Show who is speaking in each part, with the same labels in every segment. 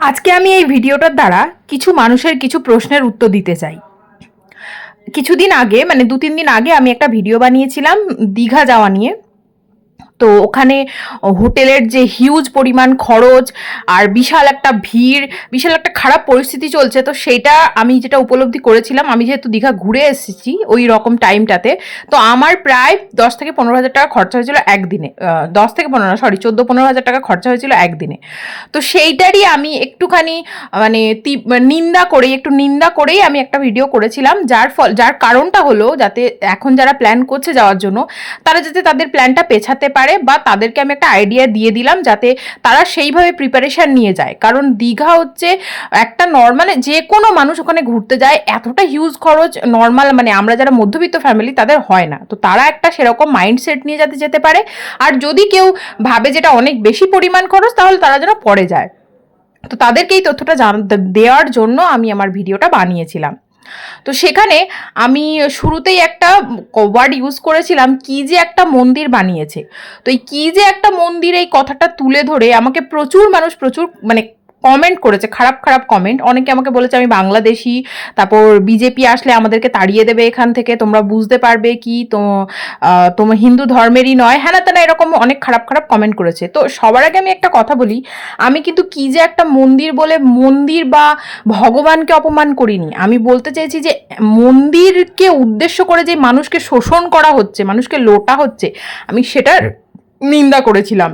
Speaker 1: আজকে আমি এই ভিডিওটার দ্বারা কিছু মানুষের কিছু প্রশ্নের উত্তর দিতে চাই। কিছুদিন আগে মানে দু তিন দিন আগে আমি একটা ভিডিও বানিয়েছিলাম দীঘা যাওয়া নিয়ে। তো ওখানে হোটেলের যে হিউজ পরিমাণ খরচ আর বিশাল একটা ভিড়, বিশাল একটা খারাপ পরিস্থিতি চলছে, তো সেটা আমি যেটা উপলব্ধি করেছিলাম, আমি যেহেতু দীঘা ঘুরে এসেছি ওই রকম টাইমটাতে তো আমার প্রায় দশ থেকে পনেরো হাজার টাকা খরচা হয়েছিল একদিনে দশ থেকে পনেরো সরি চোদ্দ পনেরো হাজার টাকা খরচা হয়েছিল একদিনে। তো সেইটারই আমি একটুখানি মানে নিন্দা করেই, একটু নিন্দা করেই আমি একটা ভিডিও করেছিলাম, যার ফল, যার কারণটা হলো যাতে এখন যারা প্ল্যান করছে যাওয়ার জন্য, তারা যাতে তাদের প্ল্যানটা পেছাতে পারে বা তাদেরকে আমি একটা আইডিয়া দিয়ে দিলাম যাতে তারা সেইভাবে প্রিপারেশন নিয়ে যায়। কারণ দীঘা হচ্ছে একটা নর্মাল যে কোনো মানুষ ওখানে ঘুরতে যায়, এতটা হিউজ খরচ নর্মাল মানে আমরা যারা মধ্যবিত্ত ফ্যামিলি তাদের হয় না। তো তারা একটা সেরকম মাইন্ডসেট নিয়ে যাতে যেতে পারে। আর যদি কেউ ভাবে যেটা অনেক বেশি পরিমাণ খরচ, তাহলে তারা যেন পরে যায়। তো তাদেরকে এই তথ্যটা জান- দেওয়ার জন্য আমি আমার ভিডিওটা বানিয়েছিলাম। তো সেখানে আমি শুরুতেই একটা ওয়ার্ড ইউজ করেছিলাম, কি যে একটা মন্দির বানিয়েছে। তো এই কি যে একটা মন্দির এই কথাটা তুলে ধরে আমাকে প্রচুর মানুষ প্রচুর মানে কমেন্ট করেছে খারাপ খারাপ কমেন্ট অনেকে আমাকে বলেছে আমি বাংলাদেশি তারপর বিজেপি আসলে আমাদেরকে তাড়িয়ে দেবে এখান থেকে তোমরা বুঝতে পারবে কি তো তোমার হিন্দু ধর্মেরই নয়। হ্যাঁ না এরকম অনেক খারাপ খারাপ কমেন্ট করেছে। তো সবার আগে আমি একটা কথা বলি আমি কিন্তু কি যে একটা মন্দির বলে মন্দির বা ভগবানকে অপমান করিনি। আমি বলতে চাইছি যে মন্দিরকে উদ্দেশ্য করে যে মানুষকে শোষণ করা হচ্ছে মানুষকে লোটা হচ্ছে আমি সেটার নিন্দা করেছিলাম।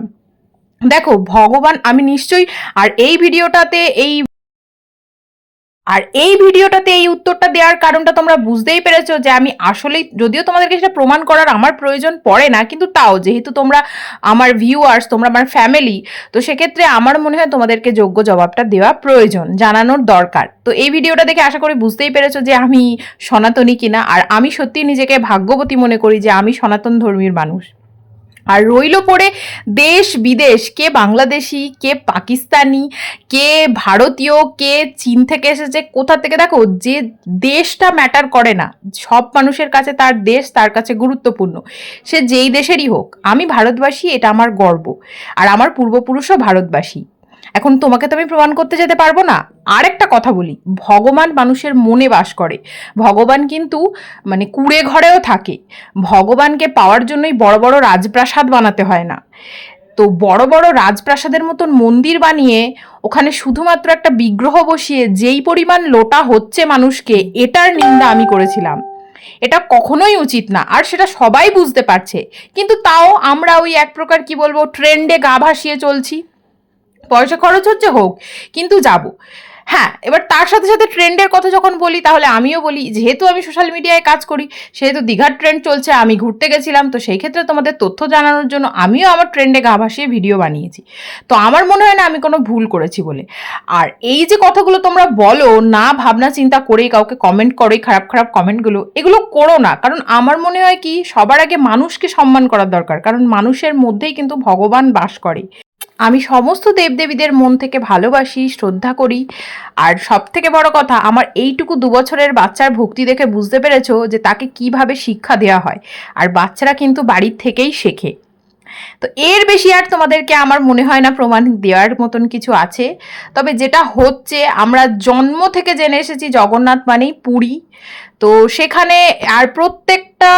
Speaker 1: দেখো, ভগবান, আমি নিশ্চয়ই, আর এই ভিডিওটাতে এই আর এই ভিডিওটাতে এই উত্তরটা দেওয়ার কারণটা তোমরা বুঝতেই পেরেছ যে আমি আসলেই, যদিও তোমাদেরকে সেটা প্রমাণ করার আমার প্রয়োজন পড়ে না, কিন্তু তাও, যেহেতু তোমরা আমার ভিউয়ার্স তোমরা আমার ফ্যামিলি তো সেক্ষেত্রে আমার মনে হয় তোমাদেরকে যোগ্য জবাবটা দেওয়া প্রয়োজন, জানানোর দরকার। তো এই ভিডিওটা দেখে আশা করি বুঝতেই পেরেছ যে আমি সনাতনী কিনা, আর আমি সত্যি নিজেকে ভাগ্যবতী মনে করি যে আমি সনাতন ধর্মীর মানুষ। আর রইল পড়ে দেশ বিদেশ, কে বাংলাদেশি, কে পাকিস্তানি, কে ভারতীয়, কে চীন থেকে এসেছে, কোথা থেকে? দেখো, যে দেশটা ম্যাটার করে না, সব মানুষের কাছে তার দেশ, তার কাছে গুরুত্বপূর্ণ। সে যেই দেশেরই হোক, আমি ভারতবাসী, এটা আমার গর্ব। আর আমার পূর্বপুরুষও ভারতবাসী। এখন তোমাকে তো আমি প্রমাণ করতে যেতে পারব না। আর একটা কথা বলি, ভগবান মানুষের মনে বাস করে। ভগবান কিন্তু মানে কুড়ে ঘরেও থাকে। ভগবানকে পাওয়ার জন্যই বড় বড় রাজপ্রাসাদ বানাতে হয় না। তো বড় বড় রাজপ্রাসাদের মতন মন্দির বানিয়ে ওখানে শুধুমাত্র একটা বিগ্রহ বসিয়ে যেই পরিমাণ লোটা হচ্ছে মানুষকে, এটার নিন্দা আমি করেছিলাম। এটা কখনোই উচিত না, আর সেটা সবাই বুঝতে পারছে। কিন্তু তাও আমরা ওই এক প্রকার কি বলব ট্রেন্ডে গা ভাসিয়ে চলছি। পয়সা খরচ হচ্ছে হোক, কিন্তু যাব। হ্যাঁ এবার তার সাথে সাথে ট্রেন্ডের কথা যখন বলি, তাহলে আমিও বলি, যেহেতু আমি সোশ্যাল মিডিয়ায় কাজ করি, সেহেতু দীঘার ট্রেন্ড চলছে, আমি ঘুরতে গেছিলাম, তো সেই ক্ষেত্রে তোমাদের তথ্য জানানোর জন্য আমিও আমার ট্রেন্ডে গা ভাসিয়ে ভিডিও বানিয়েছি। তো আমার মনে হয় না আমি কোনো ভুল করেছি বলে। আর এই যে কথাগুলো তোমরা বলো, না ভাবনা চিন্তা করেই কাউকে কমেন্ট করেই খারাপ খারাপ কমেন্টগুলো এগুলো করো না। কারণ আমার মনে হয় কি, সবার আগে মানুষকে সম্মান করার দরকার। কারণ মানুষের মধ্যেই কিন্তু ভগবান বাস করে। আমি সমস্ত দেবদেবীদের মন থেকে ভালোবাসি, শ্রদ্ধা করি। আর সব থেকে বড় কথা, আমার এইটুকু দু বছরের বাচ্চার ভক্তি দেখে বুঝতে পেরেছ যে তাকে কীভাবে শিক্ষা দেওয়া হয়। আর বাচ্চারা কিন্তু বাড়ির থেকেই শেখে। তো এর বেশি আর তোমাদেরকে আমার মনে হয় না প্রমাণ দেওয়ার মতন কিছু আছে। তবে যেটা হচ্ছে, আমরা জন্ম থেকে জেনে এসেছি জগন্নাথ মানেই পুরী। তো সেখানে আর প্রত্যেকটা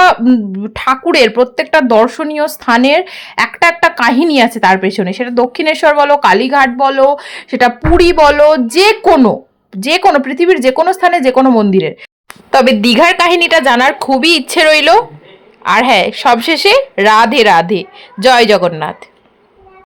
Speaker 1: ঠাকুরের, প্রত্যেকটা দর্শনীয় স্থানের একটা একটা কাহিনী আছে তার পেছনে। সেটা দক্ষিণেশ্বর বলো, কালীঘাট বলো, সেটা পুরী বলো, যে কোনো যে কোনো পৃথিবীর যে কোনো স্থানে যে কোনো মন্দিরের। তবে দীঘার কাহিনীটা জানার খুবই ইচ্ছে রইল। আর হ্যাঁ সবশেষে রাধে রাধে। জয় জগন্নাথ।